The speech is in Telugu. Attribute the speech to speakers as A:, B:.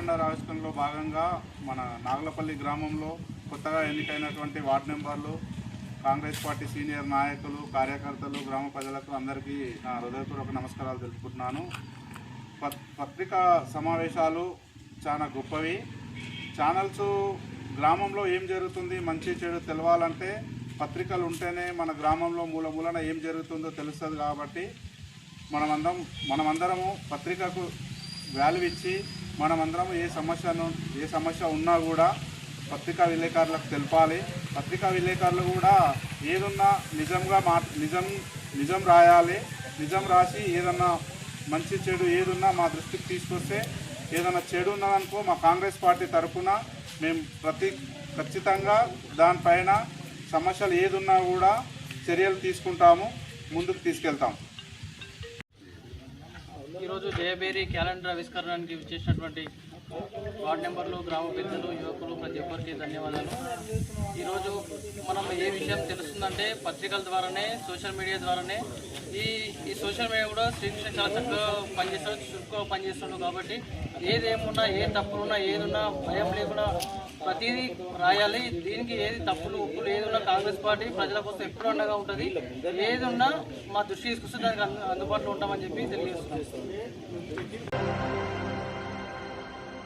A: క్యాలెండర్ ఆవిష్కరణలో భాగంగా మన నాగలపల్లి గ్రామంలో కొత్తగా ఎన్నికైనటువంటి వార్డు మెంబర్లు కాంగ్రెస్ పార్టీ సీనియర్ నాయకులు కార్యకర్తలు గ్రామ ప్రజలకు అందరికీ నా హృదయపూర్వక నమస్కారాలు తెలుపుకుంటున్నాను పత్- పత్రికా సమావేశాలు చాలా గొప్పవి. ఛానల్స్ గ్రామంలో ఏం జరుగుతుంది మంచి చెడు తెలవాలంటే పత్రికలు ఉంటేనే మన గ్రామంలో మూల మూలన ఏం జరుగుతుందో తెలుస్తుంది కాబట్టి మనమందరం మనమందరము పత్రికకు వాల్యూ ఇచ్చి మనమందరం ఏ సమస్యను ఏ సమస్య ఉన్నా కూడా పత్రికా విలేకరులకు తెలపాలి. పత్రికా విలేకరులు కూడా ఏదున్నా నిజంగా మా నిజం నిజం రాయాలి. నిజం రాసి ఏదన్నా మంచి చెడు ఏదున్నా మా దృష్టికి తీసుకొస్తే ఏదైనా చెడు ఉన్నదనుకో మా కాంగ్రెస్ పార్టీ తరఫున మేము ప్రతి ఖచ్చితంగా దానిపైన సమస్యలు ఏదున్నా కూడా చర్యలు తీసుకుంటాము ముందుకు తీసుకెళ్తాం.
B: ఈరోజు జయబేరి క్యాలెండర్ ఆవిష్కరణకి చేసినటువంటి వార్డు నెంబర్లు గ్రామ పెద్దలు యువకులు ప్రతి ఒక్కరికి ధన్యవాదాలు. ఈరోజు మనం ఏ విషయం తెలుస్తుందంటే పత్రికల ద్వారానే సోషల్ మీడియా ద్వారానే. ఈ ఈ సోషల్ మీడియా కూడా శ్రీకృష్ణ చాలా చక్కగా పనిచేస్తాడు చురుకుగా పనిచేస్తున్నాడు కాబట్టి ఏదేమున్నా ఏ తప్పులున్నా ఏదున్నా భయం లేకుండా ప్రతిదీ రాయాలి. దీనికి ఏది తప్పులు ఉప్పులు ఏదున్నా కాంగ్రెస్ పార్టీ ప్రజల కోసం ఎప్పుడు అండగా ఉంటుంది. ఏదున్నా మా దృష్టి తీసుకొస్తే దానికి అందుబాటులో ఉంటామని చెప్పి తెలియజేస్తున్నాం.